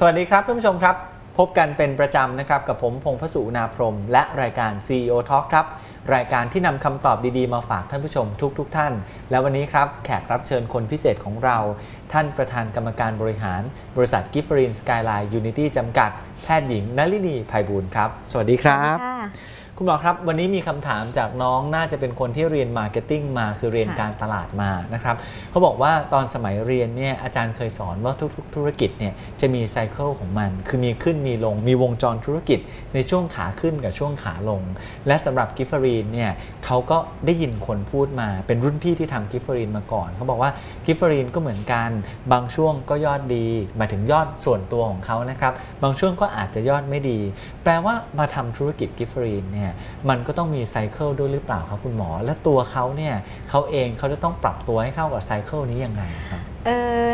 สวัสดีครับท่านผู้ชมครับ พบกันเป็นประจำนะครับ กับผมพงพสุนาพรม และรายการ CEO Talk ครับ รายการที่นำคำตอบดีๆ มาฝากท่านผู้ชมทุกๆทท่าน และวันนี้ครับ แขกรับเชิญคนพิเศษของเรา ท่านประธานกรรมการบริหาร บริษัทกิฟฟรินสกายไลน์ยูนิตี้จำกัด แพทย์หญิงนลินีภัยบูลย์ครับ สวัสดีครับ ค่ะคุณหมอครับ วันนี้มีคำถามจากน้องน่าจะเป็นคนที่เรียนมาร์เก็ตติ้งมาคือเรียนค่ะการตลาดมานะครับเขาบอกว่าตอนสมัยเรียนเนี่ยอาจารย์เคยสอนว่าทุกๆ ธุรกิจเนี่ยจะมีไซเคิลของมัน คือมีขึ้นมีลงมีวงจรธุรกิจในช่วงขาขึ้นกับช่วงขาลง และสำหรับกิฟฟรีนเนี่ยเขาก็ได้ยินคนพูดมาเป็นรุ่นพี่ที่ทำกิฟฟรีนมาก่อนเขาบอกว่ากิฟฟรีนก็เหมือนกัน บางช่วงก็ยอดดีหมายถึงยอดส่วนตัวของเขานะครับบางช่วงก็อาจจะยอดไม่ดี แปลว่ามาทำธุรกิจกิฟฟรีนเนี่ยมันก็ต้องมีไซเคิลด้วยหรือเปล่าครับคุณหมอ และตัวเขาเนี่ยเขาเองเขาจะต้องปรับตัวให้เข้ากับไซเคิลนี้ยังไงครับ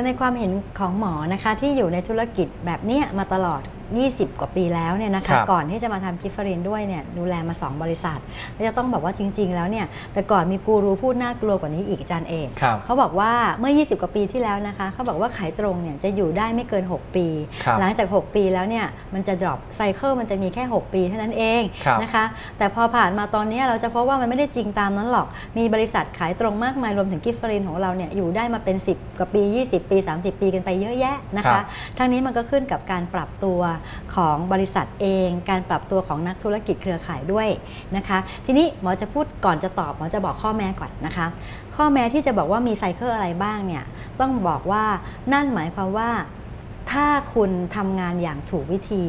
ในความเห็นของหมอนะคะที่อยู่ในธุรกิจแบบเนี้ยมาตลอด 20 กว่าปีแล้วเนี่ยนะครัคะบก่อนที่จะมาทำกิฟฟรินด้วยเนี่ยดูแลมา 2 บริษัทแล้วจะต้องบอกว่าจริง ๆ แล้วเนี่ยแต่ก่อนมีกูรูพูดน่ากลัวกว่านี้อีกอาจารย์เอกครับเขาบอกว่าเมื่อ 20 กว่าปีที่แล้วนะคะเขาบอกว่าขายตรงเนี่ยจะอยู่ได้ไม่เกิน 6 ปีครับหลังจาก 6 ปีแล้วเนี่ยมันจะ drop ไซเคิลมันจะมีแค่ 6 ปีเท่านั้นเองครับนะคะแต่พอผ่านมาตอนนี้เราจะพบว่ามันไม่ได้จริงตามนั้นหรอกมีบริษัทขายตรงมากมายรวมถึงกิฟฟรินของเราเนี่ยอยู่ได้มาเป็น 10 กว่าปี20 ปี 30 ปีกันไปเยอะแยะนะครัคะ บ ทั้งนี้มันก็ขึ้นกับการปรับตัวของบริษัทเอง การปรับตัวของนักธุรกิจเครือข่ายด้วยนะคะ ทีนี้หมอจะพูดก่อนจะตอบหมอจะบอกข้อแม้ก่อนนะคะ ข้อแม้ที่จะบอกว่ามีไซเคิลอะไรบ้างเนี่ยต้องบอกว่านั่นหมายความว่า ถ้าคุณทำงานอย่างถูกวิธี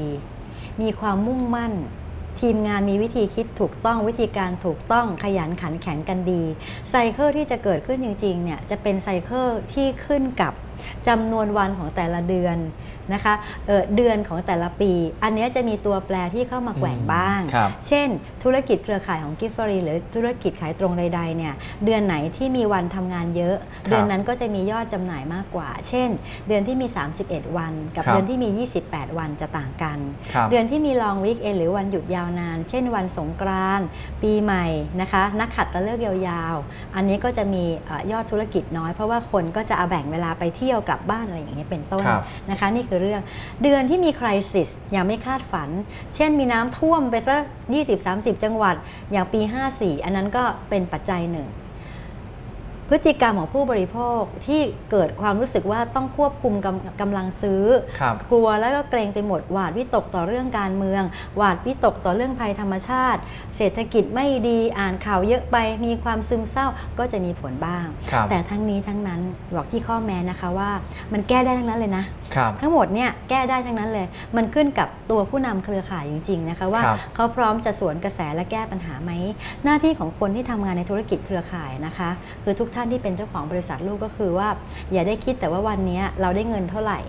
มีความมุ่งมั่น ทีมงานมีวิธีคิดถูกต้องวิธีการถูกต้องขยันขันแข็งกันดีไซเคิลที่จะเกิดขึ้นจริงๆเนี่ยจะเป็นไซเคิลที่ขึ้นกับจำนวนวันของแต่ละเดือนนะคะเอ่อเดือนของแต่ละปี อันเนี้ยจะมีตัวแปรที่เข้ามาแกว่งบ้างครับเช่น ธุรกิจเครือข่ายของกิฟฟรีหรือธุรกิจขายตรงใดๆเนี่ยเดือนไหนที่มีวันทำงานเยอะครับเดือนนั้นก็จะมียอดจำหน่ายมากกว่า เช่น เดือนที่มี 31 วัน กับครับเดือนที่มี 28 วันจะต่างกันครับเดือนที่มีลองวิกเอนหรือวันหยุดยาวนาน เช่น วันสงกรานต์ปีใหม่นะคะนักขัดตะเลิกยาวๆ อันนี้ก็จะมีเอ่อยอดธุรกิจน้อยเพราะว่าคนก็จะเอาแบ่งเวลาไปเที่ยวกลับบ้านอะไรอย่างเงี้ยเป็นต้นครับนะคะนี่คือเรื่องเดือนที่มีคริสิสอย่างไม่คาดฝัน เช่นมีน้ำท่วมไปสัก20-30 จังหวัดอย่างปี 54 อันนั้นก็เป็นปัจจัยหนึ่ง พฤติกรรมของผู้บริโภคที่เกิดความรู้สึกว่าต้องควบคุมกำกำลังซื้อครับกลัวแล้วก็เกรงไปหมดหวาดวิตกต่อเรื่องการเมือง หวาดวิตกต่อเรื่องภัยธรรมชาติ เศรษฐกิจไม่ดีอ่านข่าวเยอะไปมีความซึมเศร้าก็จะมีผลบ้างครับแต่ทั้งนี้ทั้งนั้นบอกที่ข้อแม้นะคะว่า มันแก้ได้ทั้งนั้นเลยนะครับทั้งหมดเนี่ยแก้ได้ทั้งนั้นเลย มันขึ้นกับตัวผู้นำเครือข่ายจริงๆนะคะว่าครับเขาพร้อมจะสวนกระแสและแก้ปัญหาไหมหน้าที่ของคนที่ทำงานในธุรกิจเครือข่ายนะคะ คือทุกท่านที่เป็นเจ้าของบริษัทลูกก็คือว่า อย่าได้คิดแต่ว่าวันนี้เราได้เงินเท่าไหร่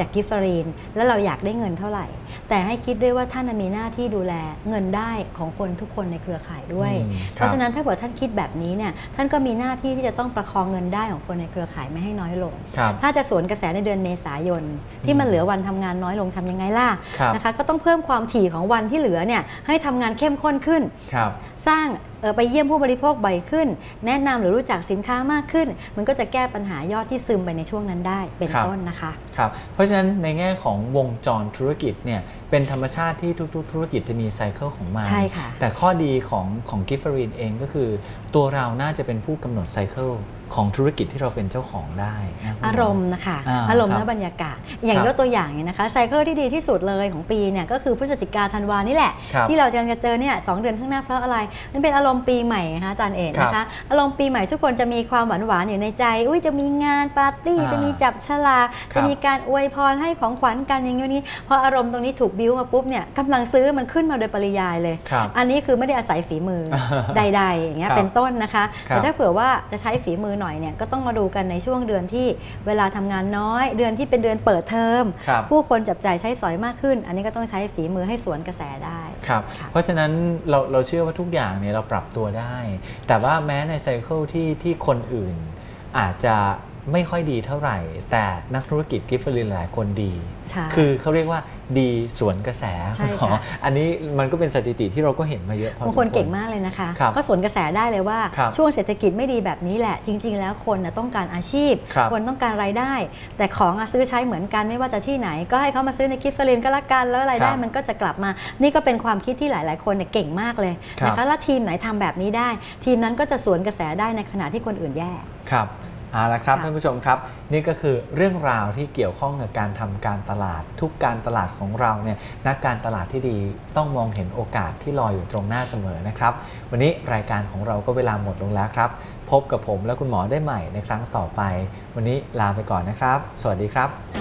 จากกิฟฟรีน แล้วเราอยากได้เงินเท่าไหร่ แต่ให้คิดด้วยว่าท่านมีหน้าที่ดูแลเงินได้ของคนทุกคนในเครือข่ายด้วยอืมเพราะฉะนั้นถ้าเกิดท่านคิดแบบนี้เนี่ยท่านก็มีหน้าที่ที่จะต้องประคองเงินได้ของคนในเครือข่ายไม่ให้น้อยลงครับถ้าจะสวนกระแสในเดือนเมษายน ที่มันเหลือวันทำงานน้อยลงทำยังไงล่ะครับนะคะก็ต้องเพิ่มความถี่ของวันที่เหลือเนี่ยให้ทำงานเข้มข้นขึ้นครับสร้างเอ่อไปเยี่ยมผู้บริโภคบ่อยขึ้น แนะนำหรือรู้จักสินค้ามากขึ้น มันก็จะแก้ปัญหายอดที่ซึมไปในช่วงนั้นได้เป็นครับต้นนะคะ ครับเพราะฉะนั้นในแง่ของวงจรธุรกิจเนี่ยเป็นธรรมชาติที่ทุกๆ ธุรกิจจะมีไซเคิลของมันใช่ค่ะแต่ข้อดีของของกิฟฟรีนเองก็คือ ตัวเราน่าจะเป็นผู้กำหนดไซเคิล ของธุรกิจที่เราเป็นเจ้าของได้นะคุณหอารมณ์นะคะอ่าอารมณ์คและรับบรรยากาศ อย่างครับยกตัวอย่างเนี่ยนะคะไซเคิลที่ดีที่สุดเลยของปีเนี่ยก็คือพฤศจิกาธันวานี่แหละครับที่เราจะจะเจอเนี่ยสองเดือนข้างหน้าเพราะอะไร มันเป็นอารมณ์ปีใหม่นะคะอาจารย์เอกนะครัคะบอารมณ์ปีใหม่ทุกคนจะมีความหวานหวานๆอยู่ในใจ อุ้ยจะมีงานปาร์ตี้อ่าจะมีจับฉลากครับจะมีการอวยพรให้ของขวัญกันอย่างนี้พออารมณ์ตรงนี้ถูกบิ้วมาปุ๊บเนี่ยกำลังซื้อมันขึ้นมาโดยปริยายเลยครับอันนี้คือไม่ได้อาศัยฝีมือใดๆอย่างเงี้ยครับเป็นต้นนะคะครับแต่ถ้าเผื่อว่าจะใช้ฝีมือหน่อยเนี่ยก็ต้องมาดูกันในช่วงเดือนที่เวลาทำงานน้อย เดือนที่เป็นเดือนเปิดเทอมครับผู้คนจับจ่ายใช้สอยมากขึ้น อันนี้ก็ต้องใช้ฝีมือให้สวนกระแสได้ครับค่ะเพราะฉะนั้นเราเราเชื่อว่าทุกอย่างเนี่ยเราปรับตัวได้ แต่ว่าแม้ในไซเคิลที่ที่คนอื่นอาจจะ ไม่ค่อยดีเท่าไหร่ แต่นักธุรกิจกิฟเฟอรินหลายคนดีใช่คือเขาเรียกว่าดีสวนกระแสใช่คุณหมอค่ะอันนี้มันก็เป็นสถิติที่เราก็เห็นมาเยอะพอสมบางคควนรเก่งมากเลยนะคะครับก็สวนกระแสได้เลยว่าครับช่วงเศรษฐกิจไม่ดีแบบนี้แหละ จริง ๆ แล้วคนน่ะต้องการอาชีพครับคนต้องการรายได้ แต่ของอะซื้อใช้เหมือนกันไม่ว่าจะที่ไหน ก็ให้เขามาซื้อในกิฟเฟอรินก็แล้วกันแล้วรายได้ครับมันก็จะกลับมา นี่ก็เป็นความคิดที่หลาย ๆ คนเนี่ยเก่งมากเลยครับนะคะแล้วทีมไหนทำแบบนี้ได้ ทีมนั้นก็จะสวนกระแสได้ในขณะที่คนอื่นแย่ครับ เอาละครับค่ะท่านผู้ชมครับ นี่ก็คือเรื่องราวที่เกี่ยวข้องกับการทำการตลาด ทุกการตลาดของเราเนี่ยนักการตลาดที่ดีต้องมองเห็นโอกาสที่ลอยอยู่ตรงหน้าเสมอนะครับ วันนี้รายการของเราก็เวลาหมดลงแล้วครับ พบกับผมและคุณหมอได้ใหม่ในครั้งต่อไป วันนี้ลาไปก่อนนะครับ สวัสดีครับ